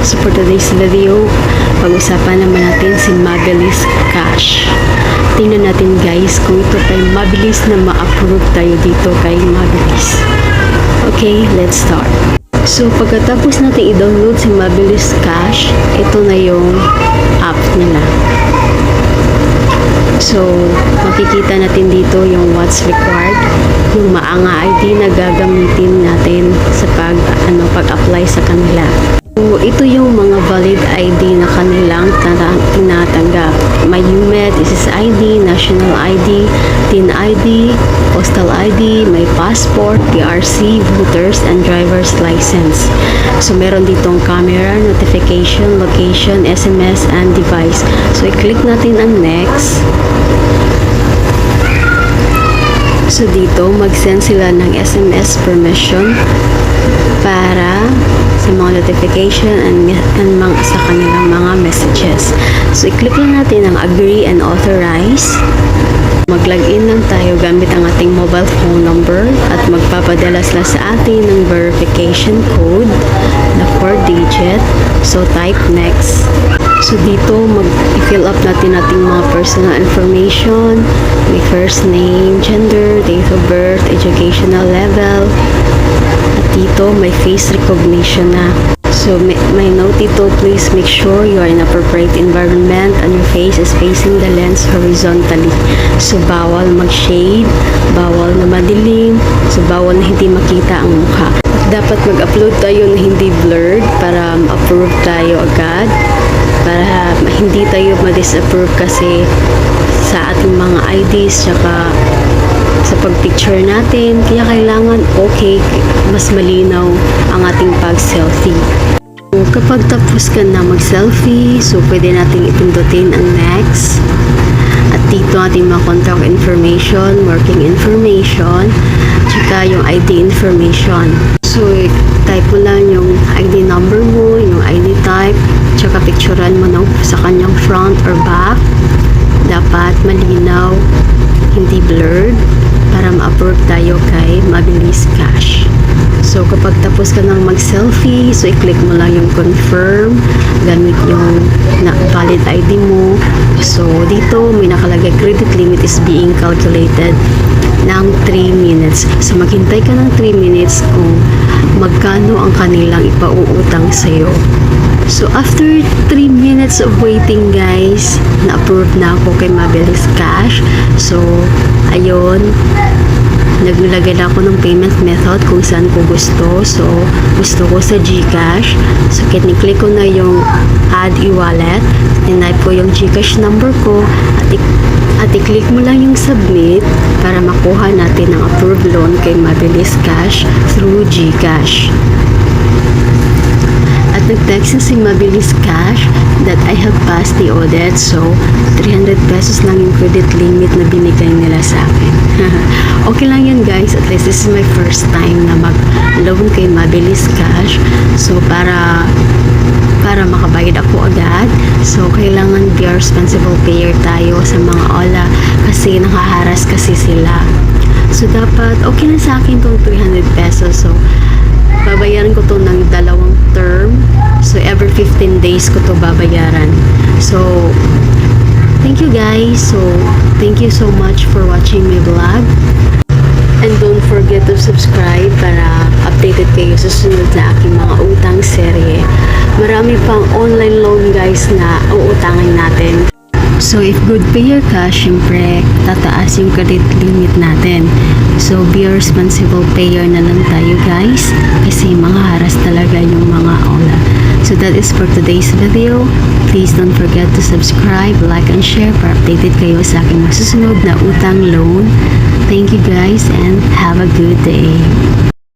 So for today's video, pag-usapan naman natin si Mabilis Cash. Tingnan natin guys kung ito kay mabilis na ma-approve tayo dito kay Mabilis. Okay, let's start. So pagkatapos natin i-download si Mabilis Cash, ito na yung app nila. So, makikita natin dito yung what's required, yung maanga ID na gagamitin natin sa pag ano pag-apply sa kanila. Ito yung mga valid ID na kanilang tinatanggap. May UMED, SSID, National ID, TIN ID, Postal ID, may passport, PRC, voters, and driver's license. So, meron ditong camera, notification, location, SMS, and device. So, i-click natin ang next. So dito, mag-send sila ng SMS permission para sa mga notification and, and mga, sa kanilang mga messages. So i-click lang natin ang agree and authorize. Mag-login lang tayo gamit ang ating mobile phone number at magpapadala sila sa atin ng verification code na 4 digit. So type next. So dito mag-fill up natin ating mga personal information, may first name, gender, date of birth, educational level, dito may face recognition na. So may note dito, please make sure you are in appropriate environment and your face is facing the lens horizontally. So bawal mag-shade, bawal na madilim, so bawal na hindi makita ang mukha. At dapat mag-upload tayo na hindi blurred para ma-approve tayo agad para hindi tayo ma-disapprove kasi sa ating mga IDs tsaka sa pagpicture natin kaya kailangan okay mas malinaw ang ating pag-selfie So, kapag tapos ka na mag-selfie so pwede nating ipindutin ang next at dito ating mga contact information, working information, tsaka yung ID information. So, type mo lang yung ID number mo, yung ID type, tsaka picturean mo ng, sa kanyang front or back. Dapat malinaw, hindi blurred, para ma-approve tayo kay Mabilis Cash. So, kapag tapos ka nang mag-selfie, so i-click mo lang yung confirm, gamit yung na valid ID mo. So, dito may nakalagay credit limit is being calculated ng 3 minutes. So, maghintay ka ng 3 minutes kung magkano ang kanilang ipauutang sa'yo. So, after 3 minutes of waiting, guys, na-approve na ako kay Mabilis Cash. So, ayun, naglagay na ako ng payment method kung saan ko gusto. So, gusto ko sa GCash. So, click ko na yung add e-wallet. Tinype ko yung GCash number ko. At, at i-click mo lang yung submit para makuha natin ang approved loan kay Mabilis Cash through GCash. Nag-text Mabilis Cash that I have passed the audit so 300 pesos lang yung credit limit na binigay nila sa akin. okay lang yun guys, at least this is my first time na mag-loan kay Mabilis Cash. So para para makabayad ako agad. So, kailangan be responsible payer tayo sa mga OLA kasi nakaharas kasi sila. So, dapat okay na sa akin tong 300 pesos. So, babayaran ko to ng dalawang term. So, every 15 days ko to babayaran. So, thank you guys. So, thank you so much for watching my vlog. And don't forget to subscribe para updated kayo sa sunod na aking mga utang serye. Marami pang online loan guys na uutangin natin. So, if good payer ka, syempre, tataas yung credit limit natin. So, be a responsible payer na lang tayo, guys. Kasi mga haras talaga yung mga ola. So, that is for today's video. Please don't forget to subscribe, like, and share para updated kayo sa aking masusunod na utang loan. Thank you, guys, and have a good day.